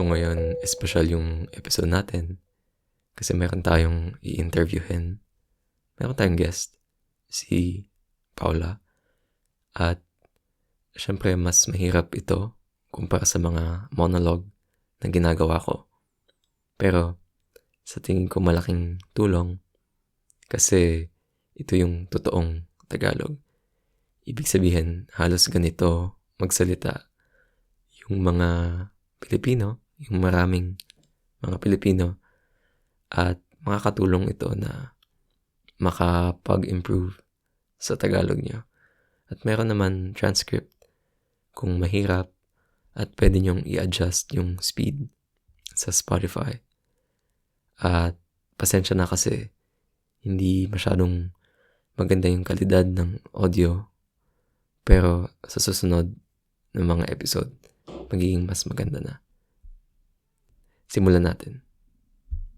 So ngayon, special yung episode natin kasi meron tayong i-interviewin. Meron tayong guest, si Paula. At syempre mas mahirap ito kumpara sa mga monologue na ginagawa ko. Pero sa tingin ko malaking tulong kasi ito yung totoong Tagalog. Ibig sabihin, halos ganito magsalita yung mga Pilipino, yung maraming mga Pilipino at makakatulong ito na makapag-improve sa Tagalog nyo. At meron naman transcript kung mahirap at pwede nyong i-adjust yung speed sa Spotify. At pasensya na kasi hindi masyadong maganda yung kalidad ng audio. Pero sa susunod ng mga episode, magiging mas maganda na. Simulan natin.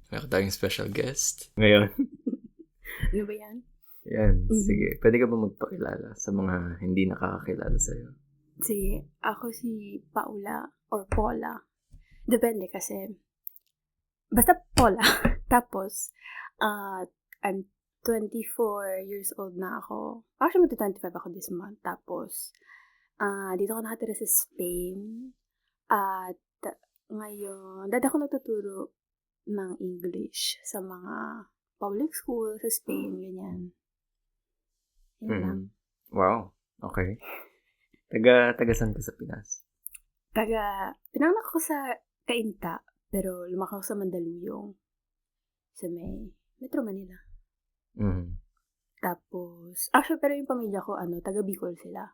Meron tayong special guest. Ngayon. Ano ba yan? Yan, Mhm. sige. Pwede ka ba magpakilala sa mga hindi nakakakilala sa'yo? Sige, ako si Paula or Paula. Depende kasi. Basta Paula. Tapos, uh, I'm 24 years old na ako. Actually, magta-25 ako this month. Tapos, ah dito ako nakatira sa Spain. At ngayon, dati ako nagtuturo ng English sa mga public school sa Spain, ganyan. Yun lang. Mhm. Wow. Okay. Taga, taga saan ka sa Pinas? Taga, pinanganak ko sa Cainta, pero lumaki ako sa Mandaluyong. Sa may Metro Manila. Mm. Tapos, actually, pero yung pamilya ko, ano, taga Bicol sila.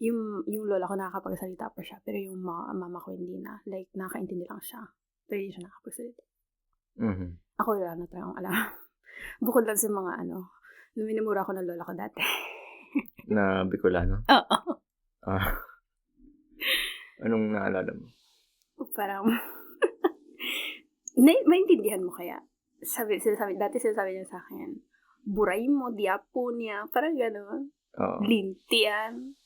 Yung, yung lola ko nakakapagsalita pa siya, pero yung ma- mama ko hindi na. Like, nakakaintindi lang siya. Pero hindi siya nakakapagsalita. Mhm. Ako wala na tayong alam. Bukod lang sa mga ano, nung minumura ko ng lola ko dati. Na Bicolano? Oo. Ah. Anong naalala mo? Parang, na, maintindihan mo kaya? Sabi, sinasabi, dati sinasabi niya sa akin, buray mo, diapo niya, parang gano'n. Oo. Lintian,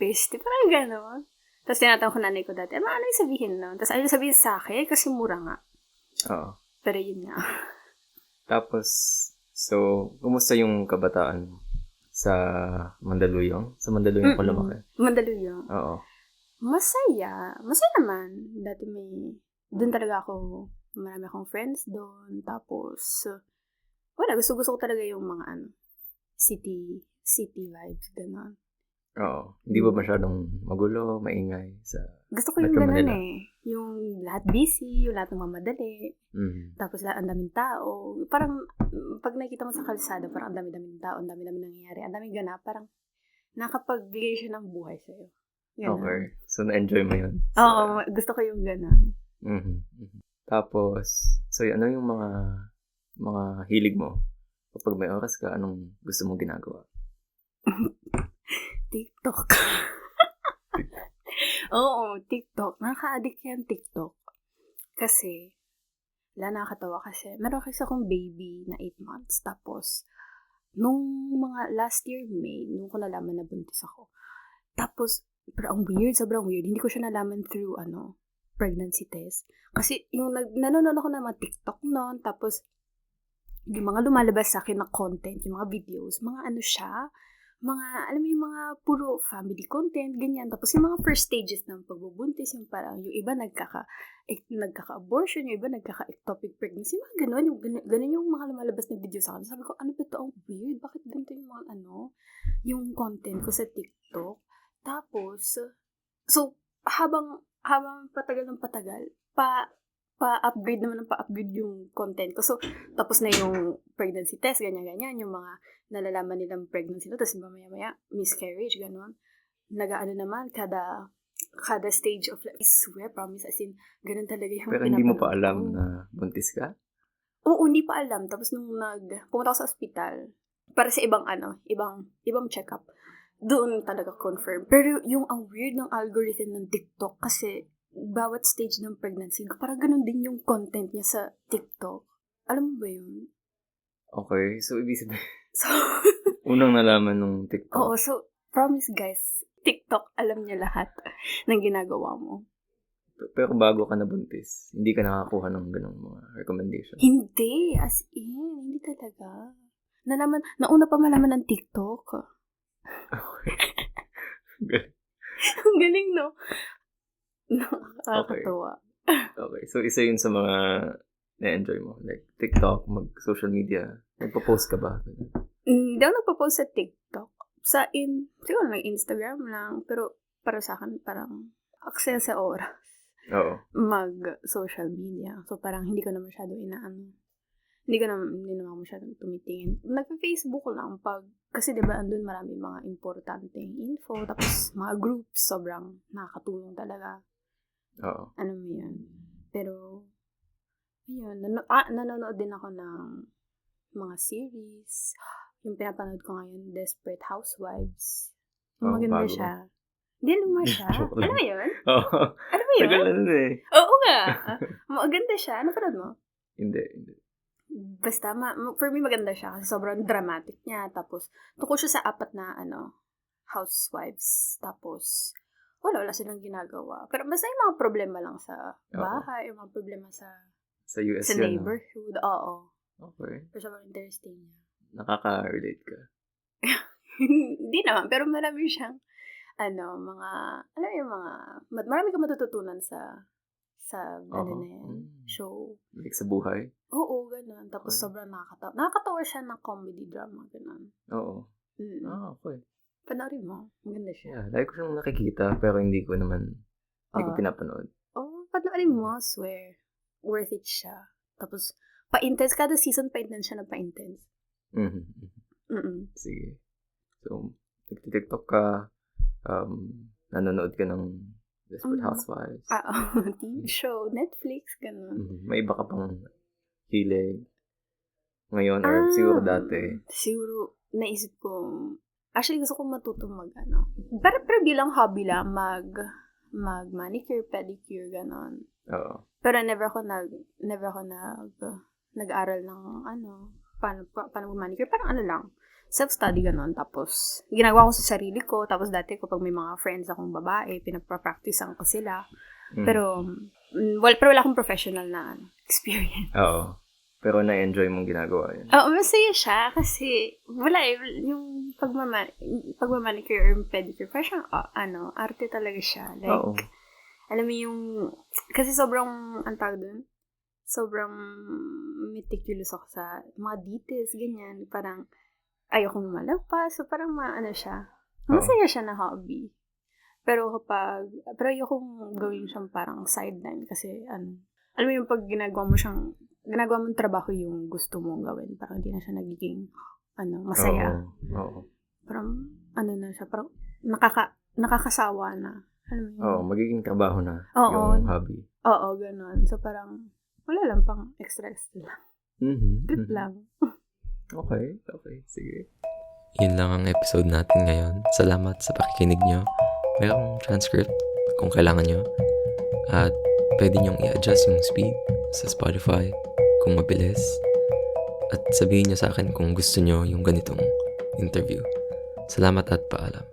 peste, parang gano'n. Tapos tinatanong ko nanay ko dati, ano, ano yung sabihin nun? Tapos ayaw sabihin sa akin, kasi mura nga. Oo. Pero yun nga. Tapos, so, kumusta yung kabataan mo sa Mandaluyong? Sa Mandaluyong ko lumaki. Mandaluyong. Oo. Masaya. Masaya naman. Dati may, doon talaga ako, marami akong friends doon. Tapos, wala, gusto-gusto ko talaga yung mga ano, city, city vibes, gano'n. Oo. Hindi ba masyadong magulo, maingay sa... Gusto ko yung Manila. eh. Yung lahat busy, yung lahat ng mamadali. Mm. Tapos lahat, ang daming tao. Parang, mm, pag nakikita mo sa kalsada, parang ang dami-daming tao, ang dami-daming nangyayari, ang daming ganap. Parang, nakapagbigay siya ng buhay sa'yo. Ganun. Okay. So, na-enjoy mo yun? Oo, gusto ko yung gano'n. Mhm. Mhm. Tapos, so, ano yung mga mga hilig mo? Kapag may oras ka, anong gusto mong ginagawa? TikTok. Oo, TikTok. Nakaka-addict yan TikTok. Kasi, wala nakakatawa kasi, meron kasi akong baby na 8 months. Tapos, nung mga last year, May, nung ko nalaman na buntis ako. Tapos, pero ang weird, sobrang weird. Hindi ko siya nalaman through, ano, pregnancy test. Kasi, yung nag, nanonood ako ng mga TikTok noon, tapos, yung mga lumalabas sa akin na content, yung mga videos, mga ano siya, mga, alam mo yung mga puro family content, ganyan. Tapos yung mga first stages ng pagbubuntis, yung parang yung iba nagkaka, eh, nagkaka-abortion, yung iba nagkaka-ectopic pregnancy, mga ganun, yung, ganun, ganun yung mga lumalabas na video sa akin. Sabi ko, ano ba ito? Ang weird. Bakit ganito yung mga ano, yung content ko sa TikTok? Tapos, so, habang, habang patagal ng patagal, pa, pa-upgrade naman ng pa-upgrade yung content ko. So, tapos na yung pregnancy test, ganyan-ganyan, yung mga nalalaman nilang pregnancy no, tapos mamaya-maya, miscarriage, gano'n. Nagaano naman, kada kada stage of life, I swear, promise, as in, ganun talaga yung Pero hindi mo pa alam ko. na buntis ka? Oo, hindi pa alam. Tapos nung nag, pumunta ako sa ospital, para sa ibang ano, ibang, ibang check-up, doon talaga confirm. Pero yung ang weird ng algorithm ng TikTok, kasi bawat stage ng pregnancy, parang ganun din yung content niya sa TikTok. Alam mo ba yun? Okay, so ibig sabihin, So, unang nalaman nung TikTok. oo, so, promise guys, TikTok, alam niya lahat ng ginagawa mo. Pero bago ka nabuntis, hindi ka nakakuha ng ganong mga recommendation. Hindi, as in, hindi talaga. Nalaman, nauna pa malaman ng TikTok. Okay. Ang galing, no? Nakakatawa. okay. So, isa yun sa mga na-enjoy mo. Like, TikTok, mag-social media. Nagpo-post ka ba? Mm, Hindi ako nagpo-post sa TikTok. Sa in, siguro may Instagram lang. Pero para sa akin, parang access sa oras Oo. mag-social media. So, parang hindi ko na masyado inaano. Hindi ko na, hindi naman masyadong tumitingin. Nagpa-Facebook lang pag, kasi di ba andun marami mga importanteng info, tapos mga groups, sobrang nakakatulong talaga. Oo. Ano mo yun. Pero, ayun, nano- ah, nanonood din ako ng mga series. Yung pinapanood ko ngayon, Desperate Housewives. Oh, Maganda bago. siya. Hindi luma siya. Ano ba yun? Oo. Ano ba yun? Tagal na nun eh. Oo nga. Maganda siya. Ano panood mo? Hindi, hindi. Basta, ma- for me maganda siya kasi sobrang dramatic niya. Tapos, tungkol siya sa apat na, ano, housewives. Tapos, wala, wala silang ginagawa. Pero basta yung mga problema lang sa Oo. bahay, yung mga problema sa, Sa US sa yun. no? neighborhood. Oo. Okay. Pero sobrang interesting niya. Nakaka-relate ka. Hindi naman, pero marami siyang, ano, mga, alam yung mga, ma- marami kang matututunan sa, sa, ano Oo. na yan, Mm. show. Like sa buhay. Oo, ganun. Tapos Okay. sobrang nakakatawa. Nakakatawa siya ng comedy drama, ganun. Oo. Mm. Ah, okay. Panoorin mo. Maganda siya. Yeah, like ko siyang nakikita, pero hindi ko naman, hindi ko Oo. pinapanood. Oh, panoorin mo, swear. Worth it siya. Tapos, pa-intense. Kada season, pa-intense siya na pa-intense. Mhm. Mm-mm. Sige. So, nagtitiktok ka, um, nanonood ka ng Desperate Mhm. Housewives. Ah, oh, TV show, Netflix, ganun. Mhm. May iba ka pang hilig ngayon or Ah, siguro dati. Siguro, naisip ko, actually gusto ko matuto mag, ano, pero, pero bilang hobby lang, mag, mag manicure, pedicure, ganon. Oo. Pero never ako nag, never ako nag, nag-aral ng, ano, paano, pa, paano manicure, parang ano lang, self-study ganon. Tapos, ginagawa ko sa sarili ko. Tapos dati kapag may mga friends akong babae, pinagpa-practicean ko sila. Mm. Pero, mm, well, pero wala akong professional na ano, experience. Oo. Pero na-enjoy mong ginagawa yun. Oo, masaya siya kasi wala eh, yung pagmama, pagmamanicure or pedicure, parang siyang, ah, ano, arte talaga siya. Like, Oo. alam mo yung, kasi sobrang, ang tawag dun, sobrang meticulous ako sa mga details, ganyan. Parang, ayokong lumalagpas. So, parang maano siya. Masaya siya na hobby. Pero kapag, pero ayokong gawin siyang parang sideline kasi, ano, alam mo yung pag ginagawa mo siyang, ginagawa mong trabaho yung gusto mong gawin. Parang hindi na siya nagiging, ano, masaya. Oo. Oo. Siya, parang, nakaka, nakakasawa na. Alam mo yun? Oo, magiging trabaho na Oo. yung hobby. Oo, ganun. So, parang, wala lang pang extra-extra lang. Mhm. Trip mhm. lang. Okay, okay. Sige. Yun lang ang episode natin ngayon. Salamat sa pakikinig nyo. Mayroong transcript kung kailangan nyo. At pwede nyong i-adjust yung speed sa Spotify kung mabilis. At sabihin nyo sa akin kung gusto nyo yung ganitong interview. Salamat at paalam.